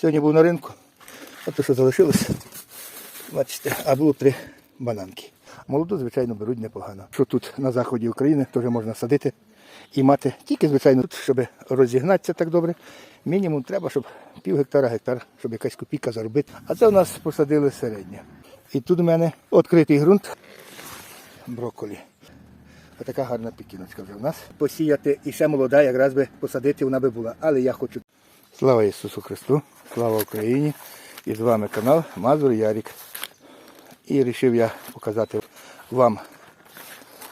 Сьогодні був на ринку, а то що залишилося, бачите, а було три бананки. Молоду, звичайно, беруть непогано. Що тут на заході України теж можна садити і мати. Тільки, звичайно, тут, щоб розігнатися так добре, мінімум треба, щоб пів гектара, гектар, щоб якась копійка заробити. А це у нас посадили середнє. І тут у мене відкритий ґрунт брокколі. Отака гарна пікіночка вже в нас. Посіяти і ще молода, якраз би посадити вона би була. Але я хочу. Слава Ісусу Христу, слава Україні! І з вами канал Мазур Ярік. І вирішив я показати вам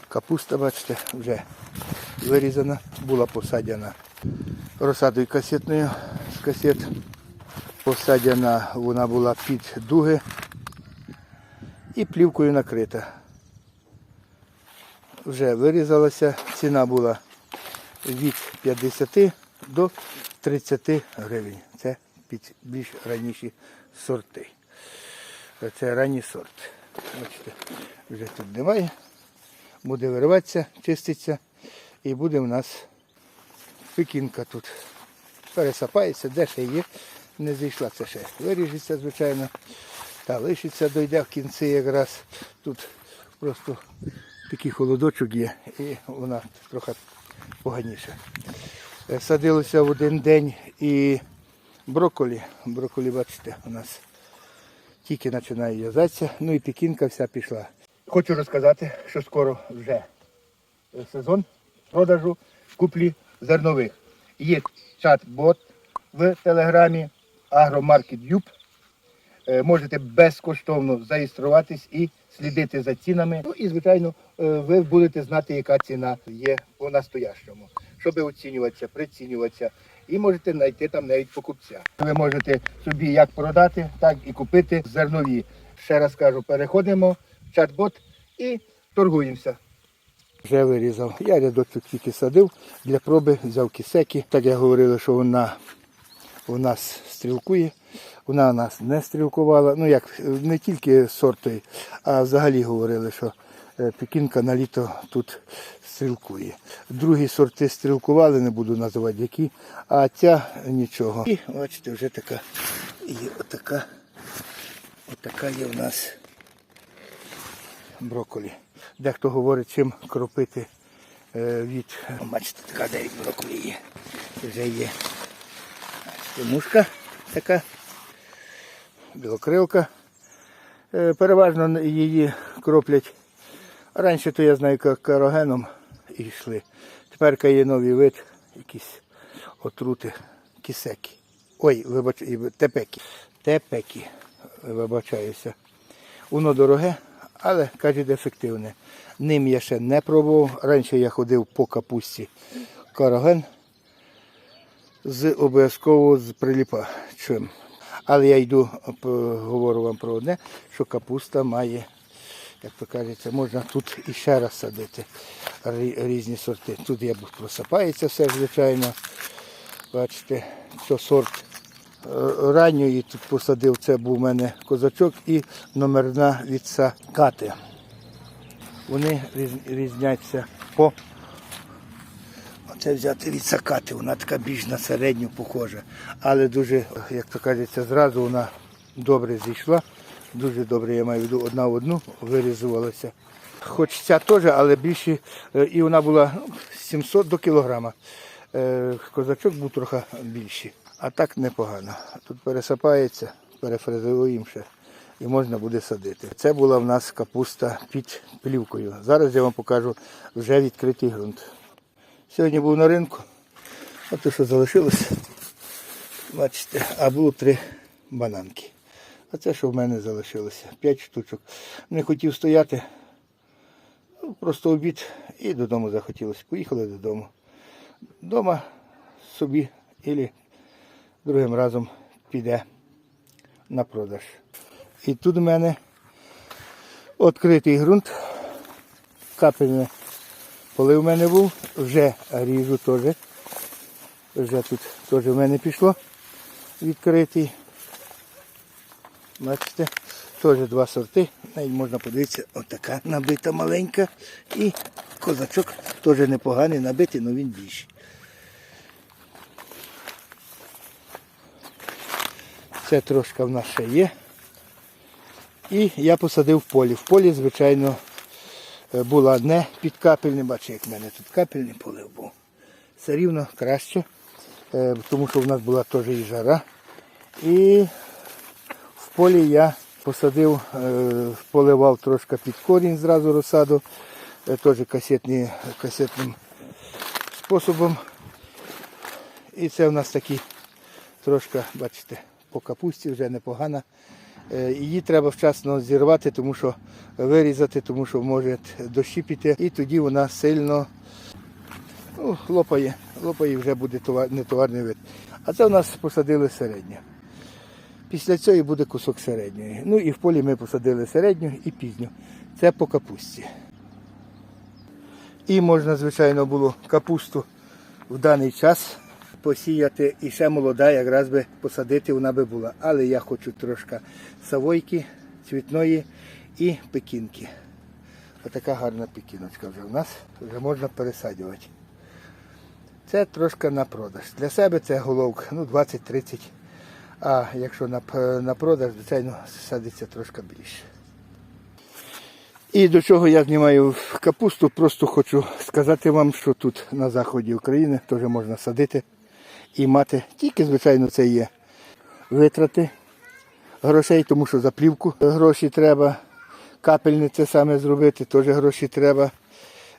капуста, бачите, вже вирізана, була посаджена розсадою касетною з касет. Посаджена вона була під дуги і плівкою накрита. Вже вирізалася, ціна була від 50 до 30 гривень. Це під більш раніші сорти. Це ранній сорт. Бачите, вже тут немає. Буде вириватися, чиститься і буде у нас пекінка тут. Пересапається, де ще є. Не зійшла це ще. Виріжеться, звичайно. Та лишиться, дойде в кінці якраз. Тут просто такий холодочок є і вона трохи поганіша. Е, Садилося в один день і брокколі. Брокколі, бачите, у нас тільки починає в'язатися, ну і пекінка вся пішла. Хочу розказати, що скоро вже сезон продажу куплі зернових. Є чат-бот в телеграмі Агромаркет Юб. Е, Можете безкоштовно зареєструватись і слідити за цінами. Ну і, звичайно, е, ви будете знати, яка ціна є по настоящому, щоб оцінюватися, прицінюватися. І можете знайти там навіть покупця. Ви можете собі як продати, так і купити зернові. Ще раз кажу, переходимо в чат-бот і торгуємося. Вже вирізав. Я рядочок тільки садив для проби, взяв кисеки. Так як говорили, що вона у нас стрілкує. Вона нас не стрілкувала. Ну як не тільки сорти, а взагалі говорили, що е, пекінка на літо тут стрілкує. Другі сорти стрілкували, не буду називати які, а ця нічого. І бачите, вже така є отака, отака є у нас брокколі. Дехто говорить, чим кропити е, від. Бачите, така де від брокколі є. Вже є. Мушка така, білокрилка. Е, Переважно її кроплять. Раніше то я знаю, карогеном і йшли. Тепер є новий вид, якісь отрути, кисеки. Ой, вибач, і тепеки. Тепеки, вибачаюся. Воно дороге, але кажуть ефективне. Ним я ще не пробував. Раніше я ходив по капусті караген з обов'язково з приліпачем. Але я йду, говорю вам про одне, що капуста має, як то кажеться, можна тут і ще раз садити різні сорти. Тут я просипається все, звичайно. Бачите, це сорт е, ранньої тут посадив, це був у мене козачок і номерна від сакати. Вони різняться по Оце взяти від сакати, вона така більш на середню похожа. Але дуже, як то кажеться, зразу вона добре зійшла. Дуже добре, я маю в виду, одна в одну вирізувалася. Хоч ця теж, але більше, і вона була ну, 700 до кілограма. Е, Козачок був трохи більший. А так непогано. Тут пересипається, перефразуємо ще і можна буде садити. Це була в нас капуста під плівкою. Зараз я вам покажу вже відкритий ґрунт. Сьогодні був на ринку. От те, що залишилося. Бачите, а було три бананки. А це, що в мене залишилося. П'ять штучок. Не хотів стояти. Ну, Просто обід і додому захотілося. Поїхали додому. Дома собі і другим разом піде на продаж. І тут у мене відкритий ґрунт. Капельне коли в мене був, вже ріжу теж. Вже тут теж в мене пішло відкритий. Бачите, теж два сорти. Навіть можна подивитися, отака набита маленька. І козачок теж непоганий, набитий, але він більший. Це трошки в нас ще є. І я посадив в полі. В полі, звичайно, була не під капельне, бачите, як в мене тут капельний полив був. Все рівно краще, е, тому що в нас була теж і жара. І в полі я посадив, е, поливав трошки під корінь зразу розсаду, е, теж касетні, касетним способом. І це в нас такі трошки, бачите, по капусті вже непогана. Е, Її треба вчасно зірвати, тому що вирізати, тому що може дощі піти. І тоді вона сильно ну, лопає. Лопає вже буде товар, не товарний вид. А це у нас посадили середнє. Після цього і буде кусок середньої. Ну і в полі ми посадили середню і пізню. Це по капусті. І можна, звичайно, було капусту в даний час посіяти і ще молода, якраз би посадити вона би була. Але я хочу трошки савойки, цвітної і пекінки. Отака гарна пекіночка вже в нас. Вже можна пересаджувати. Це трошки на продаж. Для себе це головка, ну 20-30. А якщо на, на продаж, звичайно, садиться трошки більше. І до чого я знімаю капусту, просто хочу сказати вам, що тут на заході України теж можна садити і мати. Тільки, звичайно, це є витрати грошей, тому що за плівку гроші треба. Капельне це саме зробити, теж гроші треба.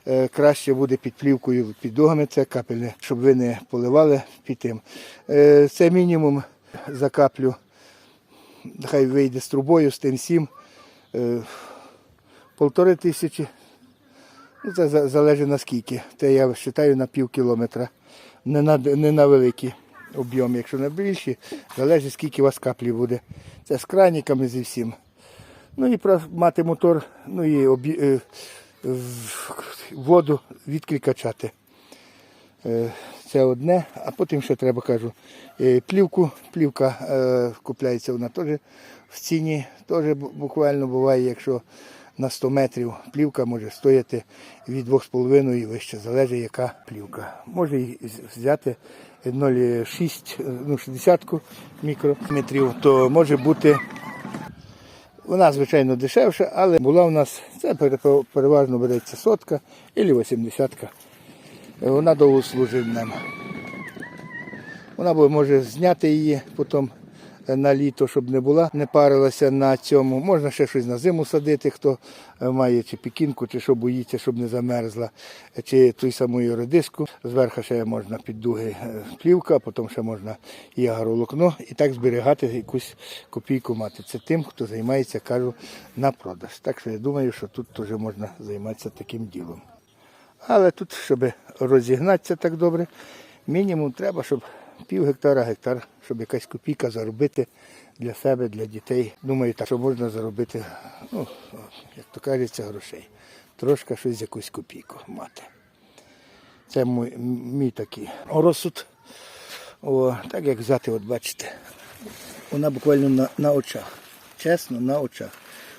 Е, Краще буде під плівкою, під догами це капельне, щоб ви не поливали під тим. Е, Це мінімум за каплю. Хай вийде з трубою, з тим всім. Е, Полтори тисячі. Ну, це за- залежить наскільки. Це я вважаю на пів кілометра. Не на, не на великі об'єми. Якщо на більші, залежить скільки у вас каплі буде. Це з краниками зі всім. Ну і мати мотор, ну і об'є- е, воду відкіль. Е, Це одне, а потім ще треба кажу. е, Плівку, плівка купляється вона теж в ціні. Теж буквально буває, якщо на 100 метрів плівка може стояти від 2,5 і вище, залежить яка плівка. Може і взяти 0,6, е, ну 60 мікрометрів, то може бути вона, звичайно, дешевша, але була у нас, це переважно береться сотка або 80. Вона довго служить нам. Вона може зняти її потім на літо, щоб не була, не парилася на цьому. Можна ще щось на зиму садити, хто е, має чи пікінку, чи що боїться, щоб не замерзла, чи ту саму редиску. Зверху ще можна під дуги е, плівка, потім ще можна і агроволокно, і так зберігати якусь копійку мати. Це тим, хто займається, кажу, на продаж. Так що я думаю, що тут теж можна займатися таким ділом. Але тут, щоб розігнатися так добре, мінімум треба, щоб пів гектара, гектар, щоб якась копійка заробити для себе, для дітей. Думаю, так, що можна заробити, ну, як то кажеться, грошей. Трошки щось якусь копійку мати. Це мій, мій такий розсуд. О, так як взяти, от бачите, вона буквально на, на очах. Чесно, на очах.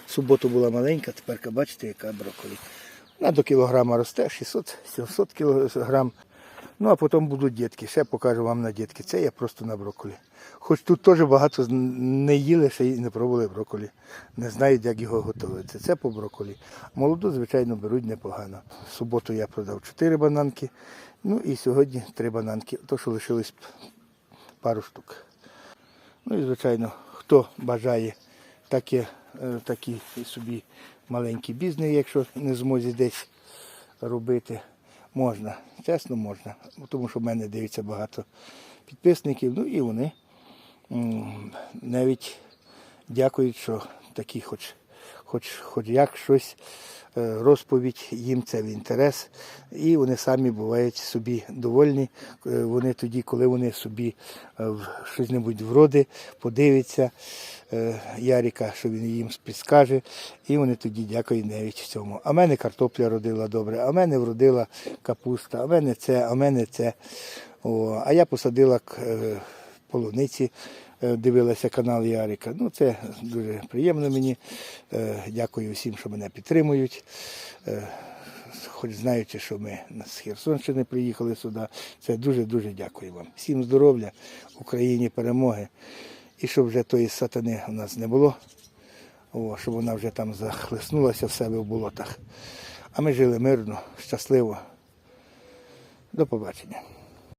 Суботу була маленька, тепер бачите, яка брокколі. Вона до кілограма росте, 600-700 кілограм. Ну а потім будуть дітки. Ще покажу вам на дітки. Це я просто на брокколі. Хоч тут теж багато не їли, ще й не пробували брокколі. Не знають, як його готувати. Це по брокколі. Молоду, звичайно, беруть непогано. В суботу я продав 4 бананки. Ну і сьогодні 3 бананки. То, що лишилось пару штук. Ну і звичайно, хто бажає таке, е, такий собі маленький бізнес, якщо не змозі десь робити, можна. Чесно, можна. Тому що в мене дивиться багато підписників, ну і вони навіть дякують, що такі хоч, хоч, хоч як щось е, розповідь їм це в інтерес. І вони самі бувають собі довольні. Е, Вони тоді, коли вони собі е, щось небудь вроди, подивляться е, Яріка, що він їм підскаже, і вони тоді дякують навіть цьому. А мене картопля родила добре, а мене вродила капуста, а мене це, а мене це. О, а я посадила полуниці, дивилася канал Ярика. Ну, це дуже приємно мені. Е, Дякую всім, що мене підтримують. Е, Хоч знаючи, що ми з Херсонщини приїхали сюди, це дуже-дуже дякую вам. Всім здоров'я, Україні перемоги. і щоб вже тої сатани у нас не було, о, щоб вона вже там захлеснулася в себе в болотах. А ми жили мирно, щасливо. До побачення.